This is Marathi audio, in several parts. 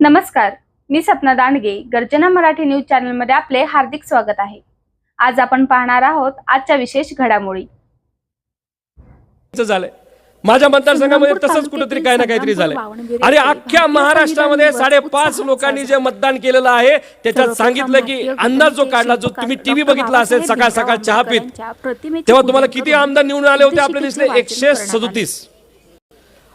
नमस्कार मी सपना दांडगे गर्जना मराठी न्यूज चॅनलमध्ये आपले हार्दिक स्वागत आहे. आज आपण पाहणार आहोत आजच्या विशेष घडामोडी. झालंय. माझ्या मतदारसंघामध्ये तसंच कुठेतरी काही ना काहीतरी झालंय. आणि अख्ख्या महाराष्ट्रामध्ये साडेपाच लोकांनी जे मतदान केलेलं आहे त्याच्यात सांगितलं की अंदाज जो काढला जो तुम्ही टीव्ही बघितला असेल सकाळ सकाळ चहा पीत तेव्हा तुम्हाला किती आमदार निवडून आले होते? आपले दिसले एकशे सदोतीस.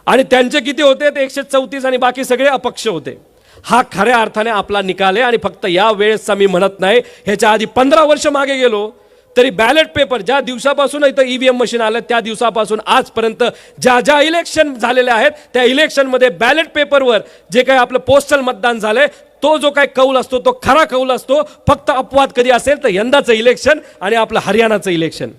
आणि त्यांचे किती होते? ते एकशे चौतीस आणि बाकी सगळे अपक्ष होते. हा खऱ्या अर्थाने आपला निकाल आहे आणि फक्त या वेळेसचा मी म्हणत नाही. ह्याच्या आधी पंधरा वर्ष मागे गेलो तरी बॅलेट पेपर ज्या दिवसापासून इथं ईव्हीएम मशीन आलं त्या दिवसापासून आजपर्यंत ज्या ज्या इलेक्शन झालेल्या आहेत त्या इलेक्शनमध्ये बॅलेट पेपरवर जे काही आपलं पोस्टल मतदान झालंय तो जो काय कौल असतो तो खरा कौल असतो फक्त अपवाद कधी असेल तर यंदाचं इलेक्शन आणि आपलं हरियाणाचं इलेक्शन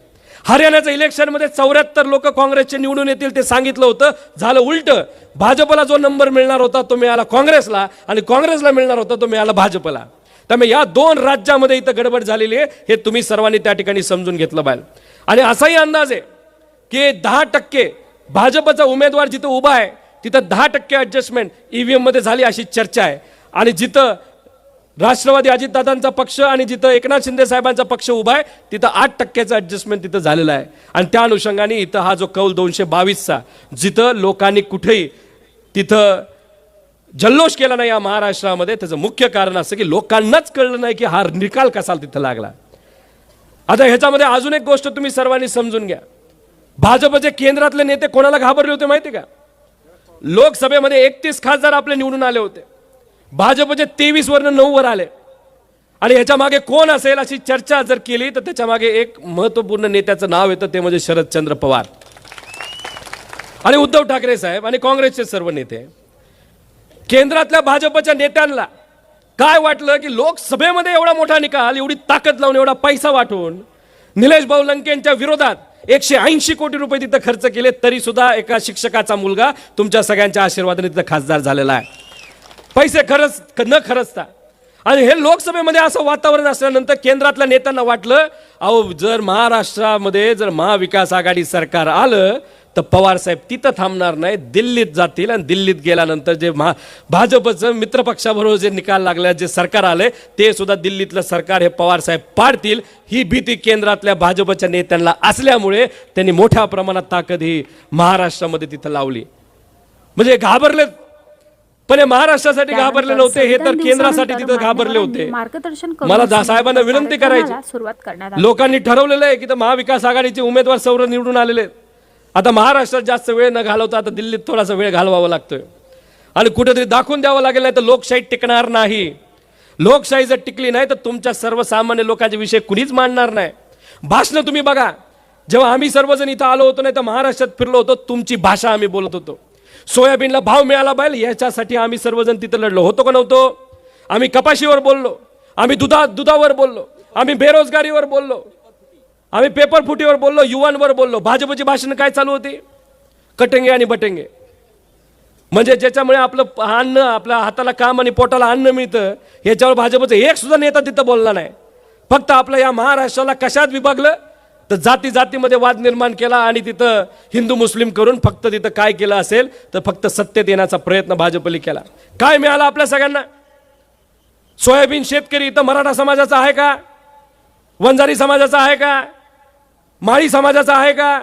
हरियाणाचं इलेक्शनमध्ये चौऱ्याहत्तर लोक काँग्रेसचे निवडून येतील ते सांगितलं होतं. झालं उलट. भाजपला जो नंबर मिळणार होता तो मिळाला काँग्रेसला आणि काँग्रेसला मिळणार होता तो मिळाला भाजपला. त्यामुळे या दोन राज्यामध्ये इथं गडबड झालेली आहे हे तुम्ही सर्वांनी त्या ठिकाणी समजून घेतलं पाहिजे. आणि असाही अंदाज आहे की दहा टक्के भाजपचा उमेदवार जिथं उभा आहे तिथं दहा टक्के ॲडजस्टमेंट ईव्हीएममध्ये झाली अशी चर्चा आहे. आणि जिथं राष्ट्रवादी अजितदादांचा पक्ष आणि जिथं एकनाथ शिंदे साहेबांचा पक्ष उभा आहे तिथं आठ टक्क्याचं ॲडजस्टमेंट तिथं झालेलं आहे. आणि त्या अनुषंगाने इथं हा जो कौल दोनशे बावीसचा जिथं लोकांनी कुठेही तिथं जल्लोष केला नाही या महाराष्ट्रामध्ये त्याचं मुख्य कारण असं की लोकांनाच कळलं नाही की हा निकाल कसा तिथं लागला. आता ह्याच्यामध्ये अजून एक गोष्ट तुम्ही सर्वांनी समजून घ्या. भाजपचे केंद्रातले नेते कोणाला घाबरले होते माहिती का? लोकसभेमध्ये एकतीस खासदार आपले निवडून आले होते. भाजपचे तेवीस वरनं नऊ वर आले. आणि ह्याच्या मागे कोण असेल अशी चर्चा जर केली तर त्याच्यामागे एक महत्त्वपूर्ण नेत्याचं नाव येतं ते म्हणजे शरदचंद्र पवार. आणि उद्धव ठाकरे साहेब आणि काँग्रेसचे सर्व नेते. केंद्रातल्या भाजपच्या नेत्यांना काय वाटलं की लोकसभेमध्ये एवढा मोठा निकाल एवढी ताकद लावून एवढा पैसा वाटून निलेश भाऊ लंकेंच्या विरोधात एकशे ऐंशी कोटी रुपये तिथं खर्च केले तरी सुद्धा एका शिक्षकाचा मुलगा तुमच्या सगळ्यांच्या आशीर्वादाने तिथं खासदार झालेला आहे. पैसे खरंच न खरचता. आणि हे लोकसभेमध्ये असं वातावरण असल्यानंतर केंद्रातल्या नेत्यांना वाटलं अहो जर महाराष्ट्रामध्ये जर महाविकास आघाडी सरकार आलं तर पवार साहेब तिथं थांबणार नाही दिल्लीत जातील. आणि दिल्लीत गेल्यानंतर जे महा भाजपचं मित्रपक्षाबरोबर जे निकाल लागला जे सरकार आलं ते सुद्धा दिल्लीतलं सरकार हे पवार साहेब पाडतील. ही भीती केंद्रातल्या भाजपच्या नेत्यांना असल्यामुळे त्यांनी मोठ्या प्रमाणात ताकद ही महाराष्ट्रामध्ये तिथं लावली. म्हणजे घाबरलेत पण हे महाराष्ट्रासाठी घाबरले नव्हते हे तर केंद्रासाठी तिथं घाबरले होते. मार्गदर्शन मला साहेबांना विनंती करायची. सुरुवात करण्यात आली. लोकांनी ठरवलेलं आहे की तर महाविकास आघाडीचे उमेदवार सौर निवडून आलेले आहेत. आता महाराष्ट्रात जास्त वेळ न घालवता आता दिल्लीत थोडासा वेळ घालवावा लागतोय. आणि कुठेतरी दाखवून द्यावं लागेल नाही तर लोकशाही टिकणार नाही. लोकशाही जर टिकली नाही तर तुमच्या सर्वसामान्य लोकांचे विषय कुणीच मांडणार नाही. भाषणं तुम्ही बघा. जेव्हा आम्ही सर्वजण इथं आलो होतो नाही तर महाराष्ट्रात फिरलो होतो तुमची भाषा आम्ही बोलत होतो. सोयाबीनला भाव मिळाला पाहिजे याच्यासाठी आम्ही सर्वजण तिथं लढलो. होतो का नव्हतो? आम्ही कपाशीवर बोललो. आम्ही दुधा दुधावर बोललो. आम्ही बेरोजगारीवर बोललो. आम्ही पेपर फुटीवर बोललो युवांवर बोललो. भाजपची भाषण काय चालू होती? कटंगे आणि बटेंगे. म्हणजे ज्याच्यामुळे आपलं अन्न आपल्या हाताला काम आणि पोटाला अन्न मिळतं याच्यावर भाजपचं एक सुद्धा नेता तिथं बोलला नाही. फक्त आपलं या महाराष्ट्राला कशात विभागलं? तर जाती जातीमध्ये वाद निर्माण केला आणि तिथं हिंदू मुस्लिम करून फक्त तिथं काय केलं असेल तर फक्त सत्तेत येण्याचा प्रयत्न भाजपने केला. काय मिळालं आपल्या सगळ्यांना? सोयाबीन शेतकरी इथं मराठा समाजाचा आहे का? वंजारी समाजाचा आहे का? माळी समाजाचा आहे का?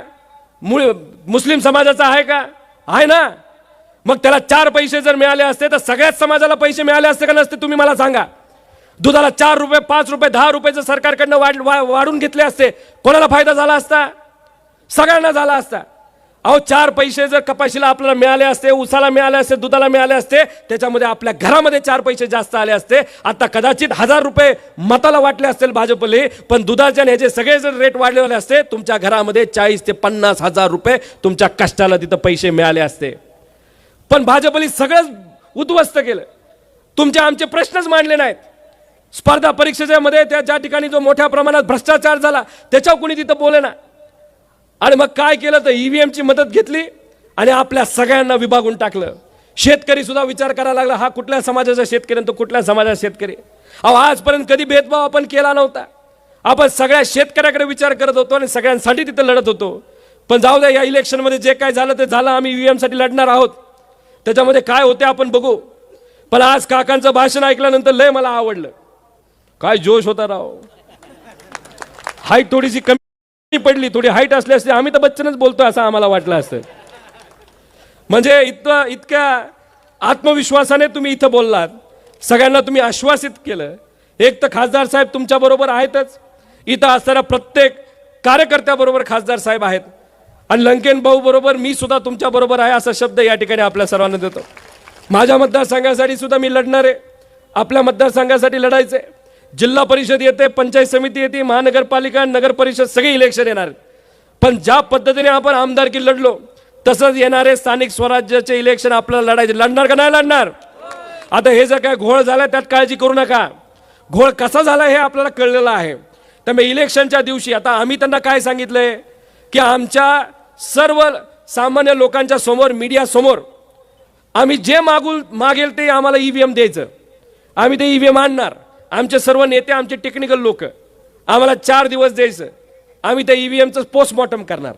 मुळ मुस्लिम समाजाचा आहे का? आहे ना? मग त्याला चार पैसे जर मिळाले असते तर सगळ्याच समाजाला पैसे मिळाले असते का नसते तुम्ही मला सांगा. दुधाला चार रुपये पाच रुपये दहा रुपये जर सरकारकडनं वाढ वा- वाढून घेतले असते. कोणाला फायदा झाला असता? सगळ्यांना झाला असता. अहो चार पैसे जर कपाशीला आपल्याला मिळाले असते उसाला मिळाले असते दुधाला मिळाले असते त्याच्यामध्ये आपल्या घरामध्ये चार पैसे जास्त आले असते. आता कदाचित हजार रुपये मताला वाटले असतील भाजपले पण दुधाच्या ह्याचे सगळे जर रेट वाढलेले असते तुमच्या घरामध्ये चाळीस ते पन्नास हजार रुपये तुमच्या कष्टाला तिथं पैसे मिळाले असते. पण भाजपने सगळंच उद्ध्वस्त केलं. तुमचे आमचे प्रश्नच मांडले नाहीत. स्पर्धा परीक्षेच्या मध्ये त्या ज्या ठिकाणी जो मोठ्या प्रमाणात भ्रष्टाचार झाला त्याच्यावर कुणी तिथं बोले ना. आणि मग काय केलं तर ईव्हीएमची मदत घेतली आणि आपल्या सगळ्यांना विभागून टाकलं. शेतकरी सुद्धा विचार करायला लागला हा कुठल्या समाजाचा शेतकरी तो कुठल्या समाजाचा शेतकरी? अहो आजपर्यंत कधी भेदभाव आपण केला नव्हता. आपण सगळ्या शेतकऱ्याकडे विचार करत होतो आणि सगळ्यांसाठी तिथं लढत होतो. पण जाऊ द्या या इलेक्शनमध्ये जे काय झालं ते झालं आम्ही ईव्हीएमसाठी लढणार आहोत. त्याच्यामध्ये काय होते आपण बघू. पण आज काकांचं भाषण ऐकल्यानंतर लय मला आवडलं. काय जोश होता राव. हाईट थोडीशी कमी पडली थोडी हाईट असली असते आम्ही तर बच्चनच बोलतो असं आम्हाला वाटलं असतं म्हणजे इतकं इतक्या आत्मविश्वासाने तुम्ही इथं बोललात. सगळ्यांना तुम्ही आश्वासित केलं. एक तर खासदार साहेब तुमच्याबरोबर आहेतच. इथं असणाऱ्या प्रत्येक कार्यकर्त्याबरोबर खासदार साहेब आहेत. आणि लंकेन भाऊ बरोबर मी सुद्धा तुमच्याबरोबर आहे असा शब्द या ठिकाणी आपल्या सर्वांना देतो. माझ्या मतदारसंघासाठी सुद्धा मी लढणार. आहे आपल्या मतदारसंघासाठी लढायचं. आहे जिल्हा परिषद येते पंचायत समिती येते महानगरपालिका नगर परिषद सगळे इलेक्शन येणार. पण ज्या पद्धतीने आपण आमदारकी लढलो तसंच येणारे स्थानिक स्वराज्याचे इलेक्शन आपल्याला लढायचे. लढणार का नाही लढणार? आता हे जर काय घोळ झाला त्यात काळजी करू नका. घोळ कसा झाला हे आपल्याला कळलेलं आहे. त्यामुळे इलेक्शनच्या दिवशी आता आम्ही त्यांना काय सांगितलंय? की आमच्या सर्व सामान्य लोकांच्या समोर मीडिया समोर आम्ही जे मागू मागेल ते आम्हाला ईव्हीएम द्यायचं. आम्ही ते ईव्हीएम आणणार. आमचे सर्व नेते आमचे टेक्निकल लोक. आम्हाला चार दिवस द्यायचं. आम्ही त्या ईव्हीएमचं पोस्टमॉर्टम करणार.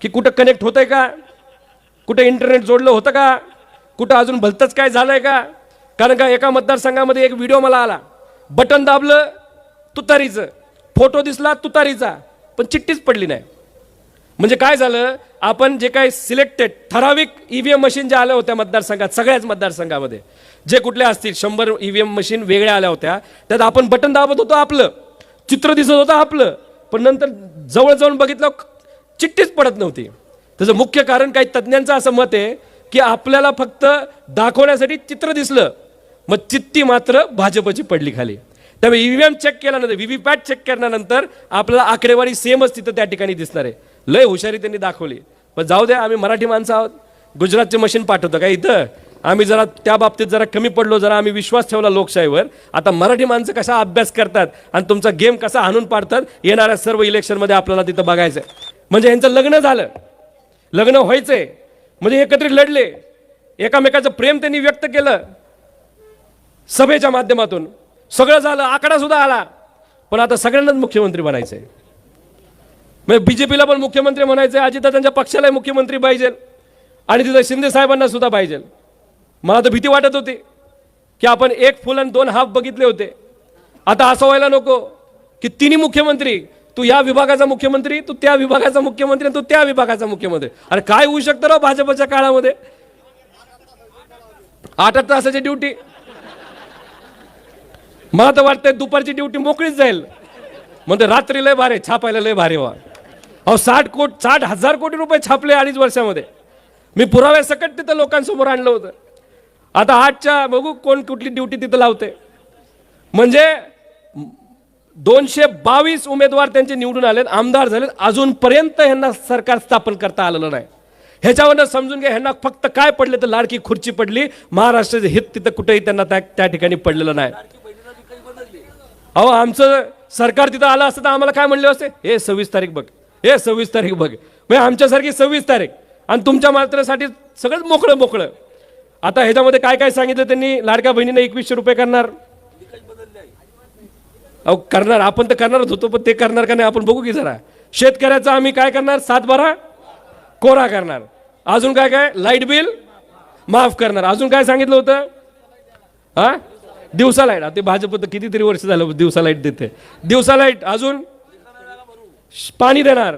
की कुठं कनेक्ट होतंय का? कुठं इंटरनेट जोडलं होतं का? कुठं अजून भलतंच काय झालंय का? कारण का एका मतदारसंघामध्ये एक व्हिडिओ मला आला. बटन दाबलं तुतारीचं. फोटो दिसला तुतारीचा. पण चिठ्ठीच पडली नाही. म्हणजे काय झालं? आपण जे काही सिलेक्टेड ठराविक ईव्हीएम मशीन ज्या आल्या होत्या मतदारसंघात सगळ्याच मतदारसंघामध्ये जे कुठल्या असतील शंभर ईव्हीएम मशीन वेगळ्या आल्या होत्या त्यात आपण बटन दाबत होतो आपलं चित्र दिसत होतं आपलं पण नंतर जवळ जाऊन बघितलं चिठ्ठीच पडत नव्हती. त्याचं मुख्य कारण काही तज्ज्ञांचं असं मत आहे की आपल्याला फक्त दाखवण्यासाठी चित्र दिसलं मग चिठ्ठी मात्र भाजपची पडली खाली. त्यामुळे ईव्हीएम चेक केल्यानंतर व्हीव्हीपॅट चेक केल्यानंतर आपल्याला आकडेवारी सेमच तिथं त्या ठिकाणी दिसणार आहे. लय हुशारी त्यांनी दाखवली. पण जाऊ द्या आम्ही मराठी माणसं आहोत. गुजरातचे मशीन पाठवतो का इथं? आम्ही जरा त्या बाबतीत जरा कमी पडलो जरा आम्ही विश्वास ठेवला लोकशाहीवर. आता मराठी माणसं कसा अभ्यास करतात आणि तुमचा गेम कसा हाणून पाडतात येणाऱ्या सर्व इलेक्शनमध्ये आपल्याला तिथं बघायचं म्हणजे यांचं लग्न झालं. लग्न व्हायचंय. म्हणजे एकत्रित लढले. एकामेकाचं प्रेम त्यांनी व्यक्त केलं. सभेच्या माध्यमातून. सगळं झालं आकडा सुद्धा आला. पण आता सगळ्यांनाच मुख्यमंत्री बनायचंय. म्हणजे बीजेपीला पण मुख्यमंत्री म्हणायचं आहे अजित त्यांच्या पक्षालाही मुख्यमंत्री पाहिजे. आणि तिथं शिंदे साहेबांना सुद्धा पाहिजे. मला तर भीती वाटत होती की आपण एक फुल आणि दोन हाफ बघितले होते. आता असं व्हायला नको की तिन्ही मुख्यमंत्री तू या विभागाचा मुख्यमंत्री तू त्या विभागाचा मुख्यमंत्री आणि तू त्या विभागाचा मुख्यमंत्री. अरे काय होऊ शकतं राव भाजपच्या काळामध्ये? आठ आठ तासाची ड्युटी. मला तर वाटतंय दुपारची ड्युटी मोकळीच जाईल. म्हणजे रात्री लय भारे छापायला लय भारे वा अहो साठ कोट साठ हजार कोटी रुपये छापले अडीच वर्षामध्ये. मी पुराव्यासकट तिथं लोकांसमोर आणलं होतं. आता आठच्या बघू कोण कुठली ड्युटी तिथं लावते. म्हणजे दोनशे बावीस उमेदवार त्यांचे निवडून आलेत आमदार झालेत अजूनपर्यंत ह्यांना सरकार स्थापन करता आलेलं नाही. ह्याच्यावरनं समजून घ्या ह्यांना फक्त काय पडले तर लाडकी खुर्ची पडली महाराष्ट्राचे हित तिथं कुठेही त्यांना त्या त्या ठिकाणी पडलेलं नाही. अहो आमचं सरकार तिथं आलं असतं तर आम्हाला काय म्हणले असते? हे सव्वीस तारीख बघ. हे सव्वीस तारीख बघ. म्हणजे आमच्यासारखी सव्वीस तारीख. आणि तुमच्या मात्रासाठी सगळंच मोकळं मोकळं. आता ह्याच्यामध्ये काय काय सांगितलं त्यांनी? लाडक्या बहिणीने एकवीसशे रुपये करणार. अहो करणार. आपण तर करणारच होतो पण ते करणार का नाही आपण बघू की जरा. शेतकऱ्याचं आम्ही काय करणार? सात बारा? कोरा करणार. अजून काय काय? Light bill? माफ करणार. अजून काय सांगितलं होतं? हा? दिवसा लाइट. आता ते भाजप तर कितीतरी वर्ष झालं दिवसा लाइट देते. दिवसा लाइट. अजून? पाणी देणार.